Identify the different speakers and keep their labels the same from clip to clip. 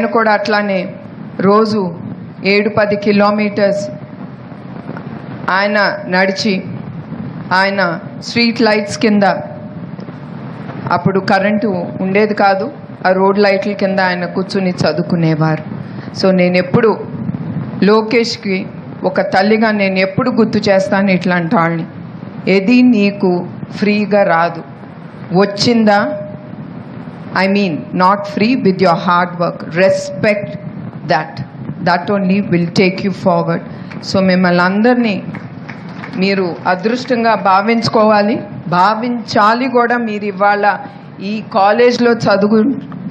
Speaker 1: ఆయన కూడా అట్లానే రోజు ఏడు పది కిలోమీటర్స్ ఆయన నడిచి ఆయన స్ట్రీట్ లైట్స్ కింద అప్పుడు కరెంటు ఉండేది కాదు ఆ రోడ్ లైట్ల కింద ఆయన కూర్చుని చదువుకునేవారు. సో నేను ఎప్పుడు లోకేష్కి ఒక తల్లిగా నేను ఎప్పుడు గుర్తు చేస్తాను ఇట్లాంటి వాళ్ళని. ఏది నీకు ఫ్రీగా రాదు. వచ్చిందా? I mean not free with your hard work respect that that only will take you forward so మిమ్మల్ని అందరినీ మీరు అదృష్టంగా భావించుకోవాలి. భావించాలి కూడా మీరు ఇవాళ ఈ కాలేజ్లో చదువు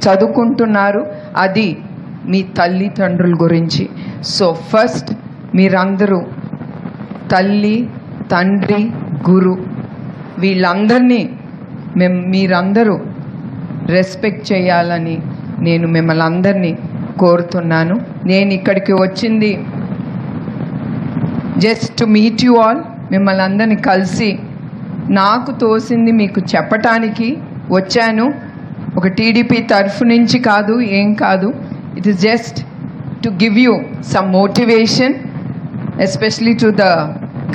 Speaker 1: చదువుకుంటున్నారు. అది మీ తల్లిదండ్రుల గురించి. సో ఫస్ట్ మీరందరూ తల్లి తండ్రి గురు వీళ్ళందరినీ మేం మీరందరూ రెస్పెక్ట్ చేయాలని నేను మిమ్మల్ని అందరినీ కోరుతున్నాను. నేను ఇక్కడికి వచ్చింది just to meet you all మిమ్మల్ని అందరినీ కలిసి నాకు తోసింది మీకు చెప్పటానికి వచ్చాను. ఒక టీడీపీ తరఫు నుంచి కాదు ఏం కాదు. It is just to give you some motivation especially to the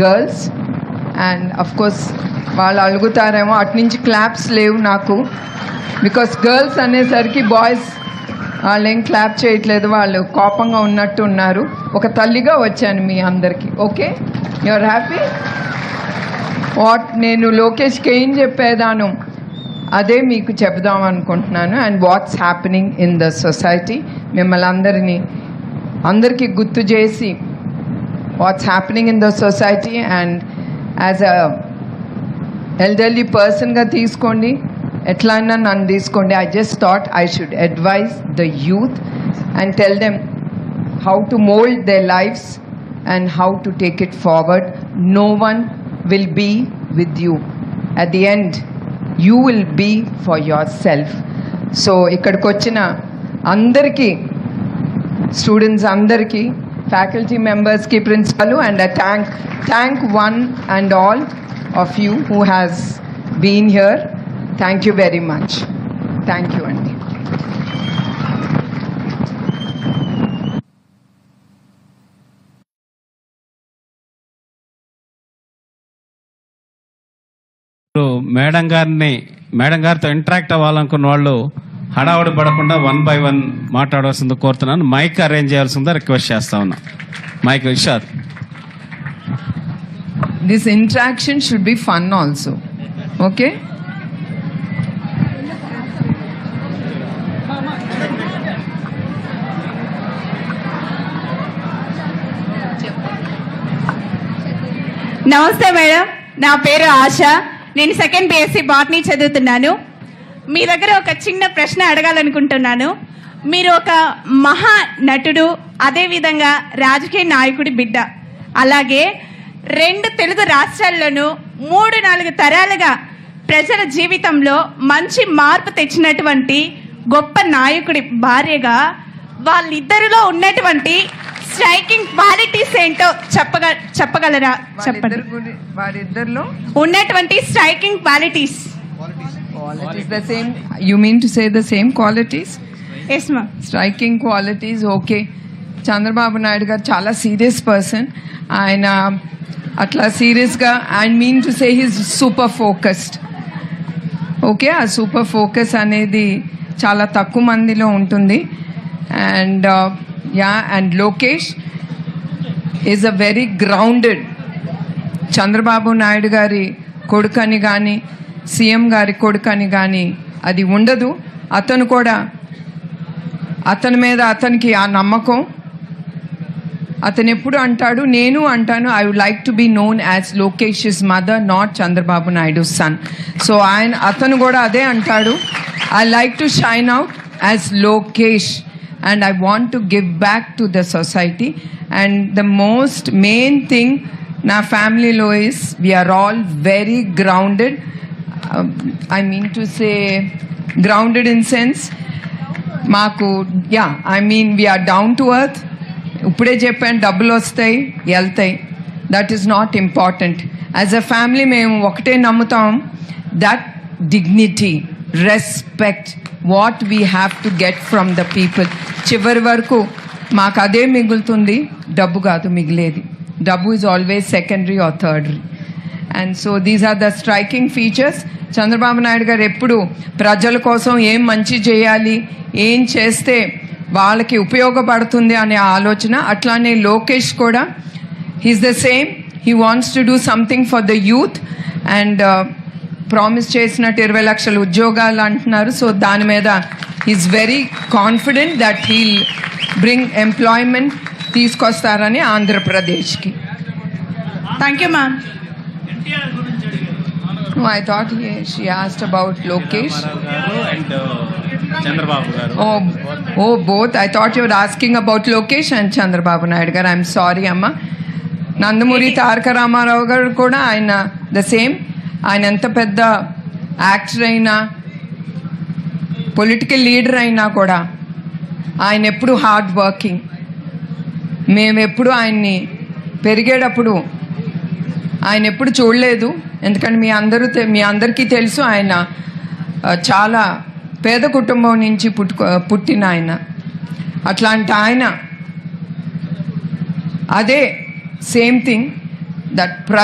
Speaker 1: girls and of course వాళ్ళు అలుగుతారేమో అటు నుంచి క్లాప్స్ లేవు నాకు. బికాస్ గర్ల్స్ అనేసరికి బాయ్స్ వాళ్ళు ఏం క్లాప్ చేయట్లేదు వాళ్ళు. కోపంగా ఉన్నట్టు ఉన్నారు. ఒక తల్లిగా వచ్చాను మీ అందరికీ. ఓకే యువర్ హ్యాపీ వాట్ నేను లోకేష్కి ఏం చెప్పేదాను. అదే మీకు చెప్దాం అనుకుంటున్నాను. And what's happening in the society మిమ్మల్ని అందరినీ అందరికీ గుర్తు చేసి what's happening in the society and as a elderly పర్సన్గా తీసుకోండి. ఎట్లయినా నన్ను తీసుకోండి I just thought I should advise the youth and tell them how to mold their lives and how to take it forward. No one will be with you. At the end, you will be for yourself. So ఇక్కడికి వచ్చిన అందరికీ students అందరికీ faculty మెంబర్స్కి principal and I thank thank one and all of you who has been here thank you very much thank you అండి
Speaker 2: madam గారిని madam గారితో interact అవ్వాలనుకున్న వాళ్ళు హడావుడి పడకుండా వన్ బై వన్ మాట్లాడవలసింది కోరుతున్నాను. మైక్ అరేంజ్ చేయాల్సిందో రిక్వెస్ట్ చేస్తా ఉన్నా. మైక్ విషాద్
Speaker 1: this interaction should be fun also. Okay?
Speaker 3: నమస్తే మేడం. నా పేరు ఆశ. నేను సెకండ్ బీఎస్సీ బాట్నీ చదువుతున్నాను. మీ దగ్గర ఒక చిన్న ప్రశ్న అడగాలనుకుంటున్నాను. మీరు ఒక మహా నటుడు అదేవిధంగా రాజకీయ నాయకుడి బిడ్డ. అలాగే రెండు తెలుగు రాష్ట్రాల్లోనూ మూడు నాలుగు తరాలుగా ప్రజల జీవితంలో మంచి మార్పు తెచ్చినటువంటి గొప్ప నాయకుడి భార్యగా వాళ్ళిద్దరిలో ఉన్నటువంటి స్ట్రైకింగ్ క్వాలిటీస్ ఏంటో చెప్పగ చెప్పగలరా? చెప్పండి.
Speaker 1: వారిద్దరిలో
Speaker 3: ఉన్నటువంటి striking qualities
Speaker 1: qualities. The same. You mean to say the same qualities?
Speaker 3: Yes ma'am
Speaker 1: striking qualities okay Chandrababu Naidu గారు చాలా సీరియస్ పర్సన్ ఆయన అట్లా సీరియస్గా I mean to say his super focused okay ఆ సూపర్ ఫోకస్ అనేది చాలా తక్కువ మందిలో ఉంటుంది. And yeah and Lokesh is a very grounded Chandrababu Naidu గారి కొడుకని కానీ సీఎం గారి కొడుకని కానీ అది ఉండదు. అతను కూడా అతని మీద అతనికి ఆ నమ్మకం. అతను ఎప్పుడు అంటాడు నేను అంటాను I would like to be known as Lokesh is mother not Chandrababu Naidu son so ఆయన అతను కూడా అదే అంటాడు I like to shine out as Lokesh and I want to give back to the society and the most main thing నా ఫ్యామిలీలో is we're all very grounded I mean to say grounded in sense మాకు yeah I mean we're down to earth ఇప్పుడే చెప్పాను డబ్బులు వస్తాయి వెళ్తాయి that is not important as a family మేము ఒకటే నమ్ముతాం that dignity respect what we have to get from the people చివరి వరకు మాకు అదే మిగులుతుంది. డబ్బు కాదు మిగిలేది. డబ్బు is always secondary or tertiary and so these are the striking features Chandrababu Naidu గారు ఎప్పుడు ప్రజల కోసం ఏం మంచి చేయాలి ఏం చేస్తే వాళ్ళకి ఉపయోగపడుతుంది అనే ఆలోచన. అట్లానే లోకేష్ కూడా he's the same he wants to do something for the youth and promise చేసినట్టు ఇరవై లక్షల ఉద్యోగాలు అంటున్నారు. సో దాని మీద is very confident that he bring employment తీసుకొస్తారని ఆంధ్రప్రదేశ్కి
Speaker 3: thank you ma'am
Speaker 1: No, I thought he, she asked about Lokesh.
Speaker 2: అండ్ చంద్రబాబు గారు
Speaker 1: Oh, oh, both. I thought you were asking about Lokesh and Chandrababu Naidu garu. I'm sorry, Amma. Nandamuri Taraka Ramarao గారు కూడా ఆయన the same ఆయన ఎంత పెద్ద actor అయినా political leader అయినా కూడా ఆయన ఎప్పుడు హార్డ్ వర్కింగ్ మేము ఎప్పుడు ఆయన్ని పెరిగేటప్పుడు ఆయన ఎప్పుడు చూడలేదు. ఎందుకంటే మీ అందరూ తె- మీ అందరికీ తెలుసు ఆయన చాలా పేద కుటుంబం నుంచి పుట్టుకో పుట్టిన ఆయన. అట్లాంటి ఆయన అదే సేమ్ థింగ్ దట్ ప్ర